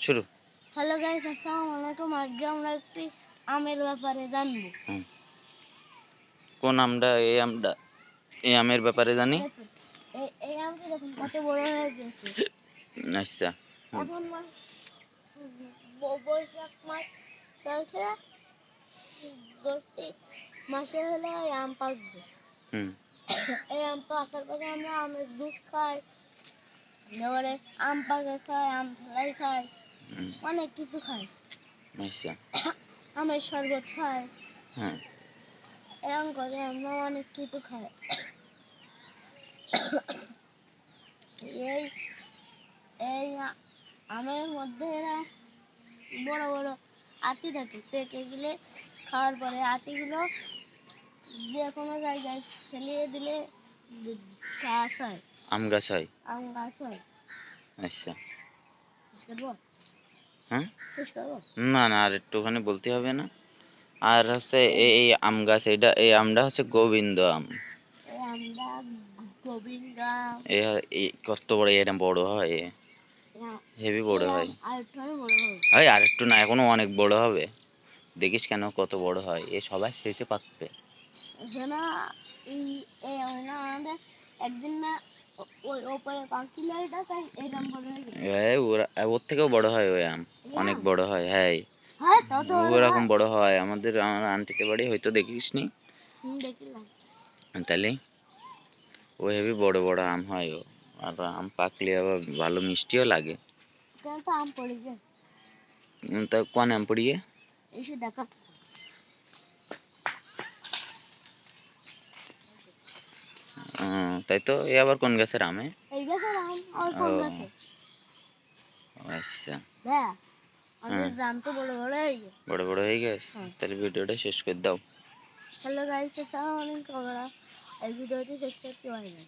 শুরু। Hello guys আসসালামু আলাইকুম। আজকে আমরা একটি আমের ব্যাপারে জানব। কোন আমটা এই আমটা এই আমের ব্যাপারে জানি? এই- আমটি দেখুন কত বড় হয়ে গেছে। আচ্ছা। এখন বৈশাখ মাস চলছে। জ্যৈষ্ঠী মাসে হলে এই আম পাকবে। হুম। এই আম পাকার পরে আমরা আমের জুস খাই। এবারে আম পাকে খাই আম ঝালাই খাই। অনেক কিছু খাই আচ্ছা আমের শরবত খাই। হ্যাঁ। এরকম করে আমরা অনেক কিছু খাই এই এই আমের মধ্যে এরা বড় বড় আটি থাকে। পেকে গেলে খাওয়ার পরে আটিগুলো যে কোনো জায়গায় ফেলিয়ে দিলে গাছ হয়। আম গাছ হয়। আম গাছ হয়। আচ্ছা হ্যাঁ? না না আর একটুখানি বলতে হবে না। আর হচ্ছে এই এই আম গাছ এটা এই আমটা হচ্ছে গোবিন্দ আম। এই আমরা গোবিন্দা এ এই কত বড় এটা বড় হয়। হেভি বড় হয়। আমি বড় হবে। হয় আর একটু না এখনও অনেক বড় হবে। দেখিস কেন কত বড় হয়। এ সবাই শেষে পাকবে একদিন না ওই ওপরে হয়ে ওরা ওর থেকেও বড় হয় ওই আম। অনেক বড় হয় হ্যাঁ। হ্যাঁ ওরকম হয়। বড় হয়। আমাদের আমার আন্টিতে বাড়ি হয়তো দেখিস নি? তাহলে? ও হেভি বড় বড় আম হয় ও। আর আম পাকলে আবার ভালো মিষ্টিও লাগে। কেন তো কোন আম পড়িয়ে? তাই তো এ আবার কোন গাছের আমে। আচ্ছা। বড় বড় হয়ে গেছে। বড় বড় হয়ে গেছে। হ্যাঁ। তাহলে ভিডিওটা শেষ করে দাও। হ্যালো গাইস আসসালামু আলাইকুম। আমরা এই ভিডিওটি শেষ করতে পারি না।